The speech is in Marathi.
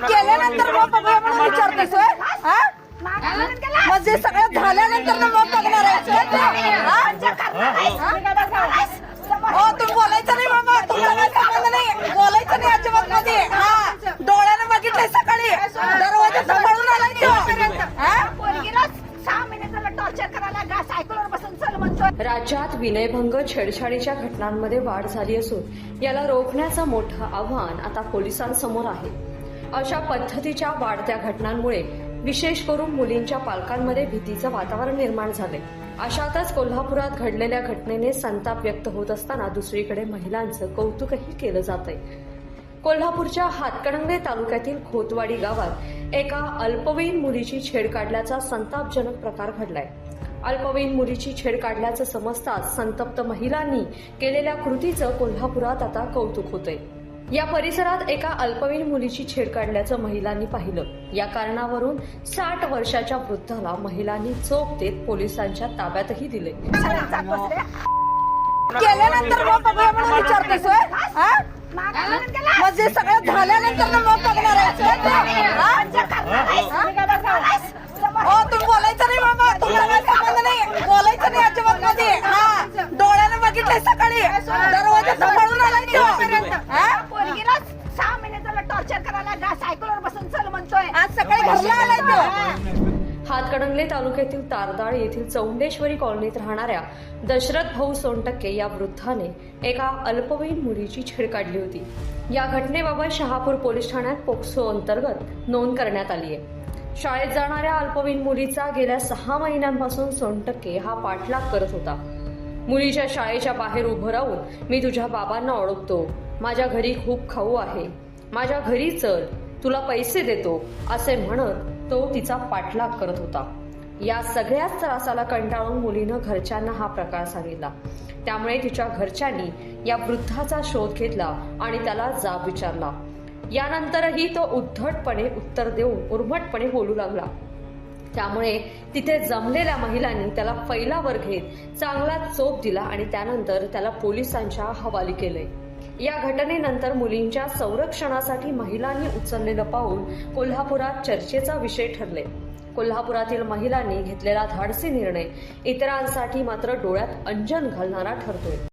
केल्यानंतर मग बघूया म्हणून विचारतेस होय? हा? म्हणजे सगळं झाल्यानंतर मग बघणार तू? हा? हो तुम्ही बोलायचं नाही बाबा तुमचा काही संबंध नाही बोलायचं नाही अजिबात मध्ये हा डोळ्यानं बघितलंय सकाळी दरवाजा सांभाळून आलाय तो हा? राज्यात विनयभंग छेडछाडीच्या घटनांमध्ये वाढ झाली असून याला रोखण्याचं मोठं आव्हान आता पोलिसांसमोर आहे. अशा पद्धतीच्या वाढत्या घटनांमुळे विशेष करून मुलींच्या पालकांमध्ये भीतीचं वातावरण निर्माण झालंय. अशातच कोल्हापुरात घडलेल्या घटनेने संताप व्यक्त होत असताना दुसरीकडे महिलांचं कौतुकही केलं जात आहे कोल्हापूरच्या हातकणंगले तालुक्यातील खोतवाडी गावात एका अल्पवयीन मुलीची छेड काढल्याचा संतापजनक प्रकार घडलाय. अल्पवयीन मुलीची छेड काढल्याचं समजताच संतप्त महिलांनी केलेल्या कृतीचं कोल्हापुरात आता कौतुक होतंय या परिसरात एका अल्पवयीन मुलीची छेड काढल्याचं महिलांनी पाहिलं या कारणावरून साठ वर्षाच्या वृद्धाला महिलांनी चोप देत पोलिसांच्या ताब्यातही दिले केल्यानंतर मग बघूया म्हणून विचारतेस होय? हा? म्हणजे सगळं झाल्यानंतर मग बघणार आहेस होय तू? हा? हो तुम्ही बोलायचं नाही बाबा तुमचा काही संबंध नाही बोलायचं नाही अजिबात मध्ये हा. डोळ्यानं बघितलंय सकाळी. दरवाजा सांभाळून आलाय तो. हा? टॉर्चर करायला गा सायकलवर बसून चल म्हणतोय. आज सकाळी घरला आलाय तो. हातकणंगले तालुक्यातील तारदाळ येथील चौंडेश्वरी कॉलनीत राहणाऱ्या दशरथ भाऊ सोनटक्के या वृद्धाने एका अल्पवयीन मुलीची छेड काढली होती. या घटनेबाबत शहापूर पोलीस ठाण्यात पोक्सो अंतर्गत नोंद करण्यात आली आहे. शाळेत जाणाऱ्या अल्पवयीन मुलीचा गेल्या सहा महिन्यांपासून सोनटक्के हा पाठलाग करत होता. मुलीच्या शाळेच्या बाहेर उभं राहून मी तुझ्या बाबांना ओळखतो. माझ्या घरी खूप खाऊ आहे. माझ्या घरी चल तुला पैसे देतो असे म्हणत तो तिचा पाठलाग करत होता. या सगळ्याच त्रासाला कंटाळून मुलीनं घरच्यांना हा प्रकार सांगितला. त्यामुळे तिच्या घरच्यांनी या वृद्धाचा शोध घेतला आणि त्याला जाब विचारला. यानंतरही तो उद्धटपणे उत्तर देऊन उर्मटपणे बोलू लागला. त्यामुळे तिथे जमलेल्या महिलांनी त्याला फैलावर घेत चांगला चोप दिला आणि त्यानंतर त्याला पोलिसांच्या हवाली केले. या घटनेनंतर मुलींच्या संरक्षणासाठी महिलांनी उचललेलं पाऊल कोल्हापुरात चर्चेचा विषय ठरले. कोल्हापुरातील महिलांनी घेतलेला धाडसी निर्णय इतरांसाठी मात्र डोळ्यात अंजन घालणारा ठरतोय.